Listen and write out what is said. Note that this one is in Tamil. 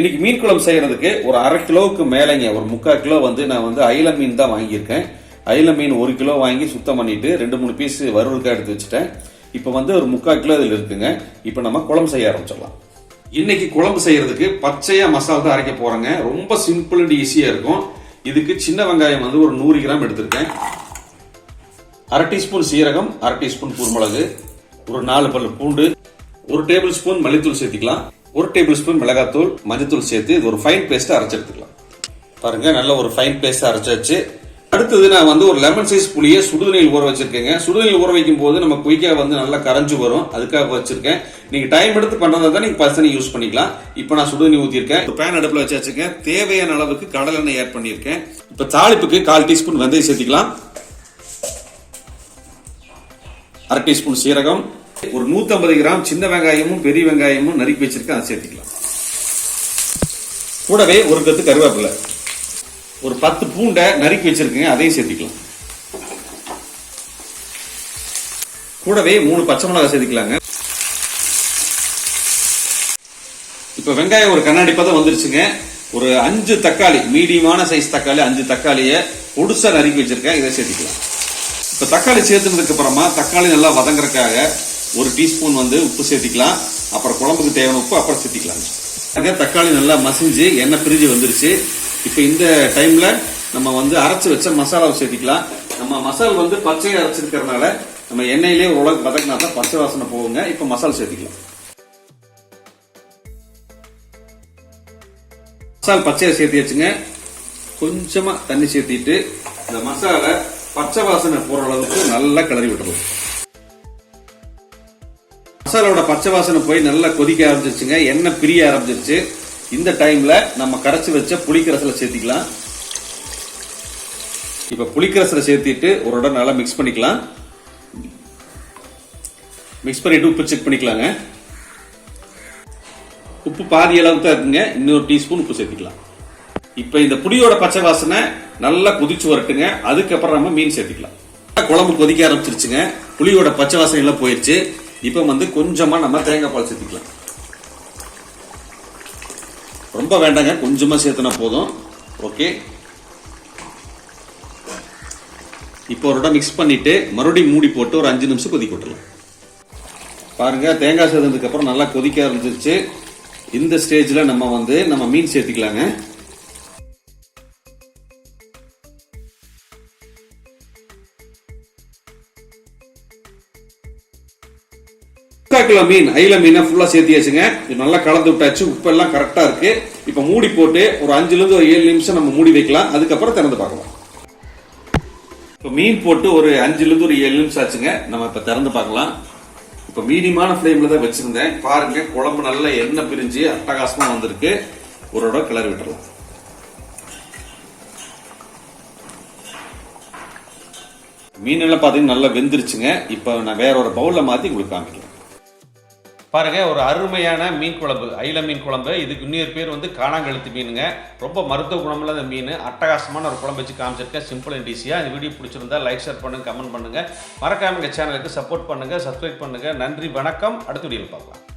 இன்னைக்கு மீன் குழம்பு செய்யறதுக்கு ஒரு அரை கிலோவுக்கு மேலேங்க ஒரு முக்கால் கிலோ வந்து நான் வந்து அயில மீன் தான் வாங்கியிருக்கேன். அயில மீன் ஒரு கிலோ வாங்கி சுத்தம் பண்ணிட்டு ரெண்டு மூணு பீஸ் வறுவலுக்காக எடுத்து வச்சுட்டேன். இப்போ வந்து ஒரு முக்கால் கிலோ இதில் இருக்குங்க. இப்போ நம்ம குழம்பு செய்ய ஆரம்பிச்சிடலாம். இன்னைக்கு குழம்பு செய்யறதுக்கு பச்சையா மசாலா தான் அரைக்க போறேங்க. ரொம்ப சிம்பிள் அண்ட் ஈஸியா இருக்கும். இதுக்கு சின்ன வெங்காயம் வந்து ஒரு நூறு கிராம் எடுத்திருக்கேன். அரை டீஸ்பூன் சீரகம் அரை டீஸ்பூன் குருமிளகு ஒரு நாலு பல் பூண்டு ஒரு டேபிள் ஸ்பூன் மல்லித்தூள் சேர்த்துக்கலாம். ஒரு டேபிள் ஸ்பூன் மிளகாத்தூள் மஞ்சத்தூள் சேர்த்து இது ஒரு ஃபைன் பேஸ்ட் அரைச்சு எடுத்துக்கலாம். பாருங்க நல்ல ஒரு ஃபைன் பேஸ்ட் அரைச்சாச்சு. அடுத்தது நான் வந்து ஒரு லெமன் சைஸ் புளியை சுடுதண்ணியில் ஊற வச்சிருக்கேங்க. சுடுதண்ணியில் ஊற வைக்கும் போது நம்ம குயிக்காக வந்து நல்லா கரைஞ்சு வரும். அதுக்காக வச்சிருக்கேன். நீங்க டைம் எடுத்து பண்றதா தான் நீங்க பசனி யூஸ் பண்ணிக்கலாம். இப்போ நான் சுடுதண்ணி ஊத்திருக்கேன் இப்போ பேன் அடுப்பில் வச்சு வச்சிருக்கேன் தேவையான அளவுக்கு கடலை எண்ணெய் ஆட் பண்ணியிருக்கேன். இப்போ தாளிப்புக்கு கால் டீஸ்பூன் வெந்தயம் சேர்த்துக்கலாம். அரை டீஸ்பூன் சீரகம். ஒரு 150 கிராம் சின்ன வெங்காயமும் பெரிய வெங்காயமும் நறுக்கி வச்சிருக்கேன். அதை சேர்த்துக்கலாம். கூடவே ஒரு கத்து கருவேப்பிலை. ஒரு பத்து பூண்டை நறுக்கி வச்சிருக்கேங்க அதையும் சேர்த்துக்கலாம். கூடவே மூணு பச்சை மிளகாய் சேர்த்துக்கலாங்க. இப்ப வெங்காயம் ஒரு கண்ணாடி பதம் வந்துருச்சுங்க. ஒரு அஞ்சு தக்காளி மீடியமான சைஸ் தக்காளி அஞ்சு தக்காளியை பொடுசா நறுக்கி வச்சிருக்கேன். இதை சேர்த்துக்கலாம். இப்ப தக்காளி சேர்த்துனதுக்கு அப்புறமா தக்காளி நல்லா வதங்குறதுக்காக ஒரு டீஸ்பூன் வந்து உப்பு சேர்த்திக்கலாம் அப்புறம் குழம்புக்கு தேவையான உப்பு அப்புறம் சேர்த்திக்கலாம். தக்காளி நல்லா மசிஞ்சு எண்ணெய் பிரிஞ்சு வந்துருச்சு. இப்போ இந்த டைம்ல நம்ம வந்து அரைச்சு வச்ச மசாலாவை சேர்த்திக்கலாம். நம்ம மசால் வந்து பச்சையை அரைச்சிருக்கிறதுனால நம்ம எண்ணெயிலே ஓரளவுக்கு பதக்கினா தான் பச்சை வாசனை போகுங்க. இப்போ மசாலா சேர்த்திக்கலாம். மசால் பச்சையை சேர்த்து வச்சுங்க கொஞ்சமா தண்ணி சேர்த்திட்டு இந்த மசாலா பச்சை வாசனை போகிற அளவுக்கு நல்லா கிளறி விட்டுருவோம் மசாலாவோட பச்சை வாசனை போய் நல்லா கொதிக்க ஆரம்பிச்சிருச்சுங்க. எண்ணெய் பிரிய ஆரம்பிச்சிருச்சு. இந்த டைம்ல நம்ம கரைச்சி வச்ச புளிக்கரசலை சேர்த்திக்கலாம். இப்ப புளிக்கரசலை சேர்த்திட்டு ஒரு இடம் நல்லா மிக்ஸ் பண்ணிக்கலாம். மிக்ஸ் பண்ணிட்டு உப்பு செக் பண்ணிக்கலாங்க. உப்பு பாதி அளவுக்கு தான் இருக்குங்க. இன்னொரு டீஸ்பூன் உப்பு சேர்த்துக்கலாம். இப்போ இந்த புளியோட பச்சை வாசனை நல்லா கொதிச்சு வரட்டுங்க. அதுக்கப்புறம் நம்ம மீன் சேர்த்திக்கலாம். குழம்பு கொதிக்க ஆரம்பிச்சிருச்சுங்க. புளியோட பச்சை வாசனை எல்லாம் போயிடுச்சு இப்போ வந்து கொஞ்சமாக நம்ம தேங்காய் பால் சேர்த்துக்கலாம். ரொம்ப வேண்டாங்க கொஞ்சமாக சேர்த்துனா போதும். ஓகே இப்போ ஒரு இடம் மிக்ஸ் பண்ணிவிட்டு மறுபடியும் மூடி போட்டு ஒரு அஞ்சு நிமிஷம் கொதிக்க விட்டுலாம் பாருங்கள் தேங்காய் சேர்த்ததுக்கப்புறம் நல்லா கொதிக்க ஆரம்பிச்சிருச்சு. இந்த ஸ்டேஜில் நம்ம வந்து நம்ம மீன் சேர்த்துக்கலாங்க. முக்கால் கிலோ மீன். ஐல மீனை ஃபுல்லாக சேர்த்தியாச்சுங்க. இது நல்லா கலந்து விட்டாச்சு. உப்பு எல்லாம் கரெக்டாக இருக்கு. இப்போ மூடி போட்டு ஒரு அஞ்சுலேருந்து ஒரு ஏழு நிமிஷம் நம்ம மூடி வைக்கலாம். அதுக்கப்புறம் திறந்து பார்க்கலாம். இப்போ மீன் போட்டு ஒரு அஞ்சுலேருந்து ஒரு ஏழு நிமிஷம் ஆச்சுங்க. நம்ம இப்போ திறந்து பார்க்கலாம். இப்போ மீடியமான ஃப்ளேமில் தான் வச்சிருந்தேன். பாருங்க குழம்பு நல்லா எண்ணெய் பிரிஞ்சு அட்டகாசமா வந்திருக்கு. ஒரு இடம் கிளறி விட்டுறலாம். மீன் எல்லாம் பார்த்தீங்கன்னா நல்லா வெந்துருச்சுங்க. இப்போ நான் வேற ஒரு பவுலில் மாற்றி உங்களுக்கு காமிக்கிறேன். பாருங்க ஒரு அருமையான மீன் குழம்பு ஐல மீன் குழம்பு. இதுக்கு இன்னொரு பேர் வந்து காணாங்கழுத்து மீனுங்க. ரொம்ப மருத்துவ குணமில்ல அந்த மீன். அட்டகாசமான ஒரு குழம்பு வச்சு காமிச்சிருக்கேன். சிம்பிள் அண்ட் ஈஸியாக இந்த வீடியோ பிடிச்சிருந்தா லைக் ஷேர் பண்ணுங்க கமெண்ட் பண்ணுங்க. மறக்காம எங்கள் சேனலுக்கு சப்போர்ட் பண்ணுங்க சப்ஸ்கிரைப் பண்ணுங்க. நன்றி வணக்கம். அடுத்த வீடியோவில் பார்க்கலாம்.